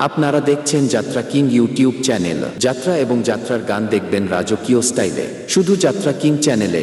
আপনারা দেখছেন যাত্রা কিং ইউটিউব চ্যানেল। যাত্রা এবং যাত্রার গান দেখবেন রাজকীয় স্টাইলে। শুধু যাত্রা কিং চ্যানেলে।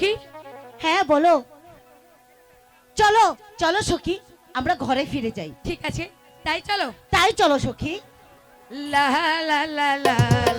সখী? হ্যাঁ বলো। চলো চলো সখী আমরা ঘরে ফিরে যাই। ঠিক আছে তাই চলো। তাই চলো সখী। লা লা লা লা লা। লা লা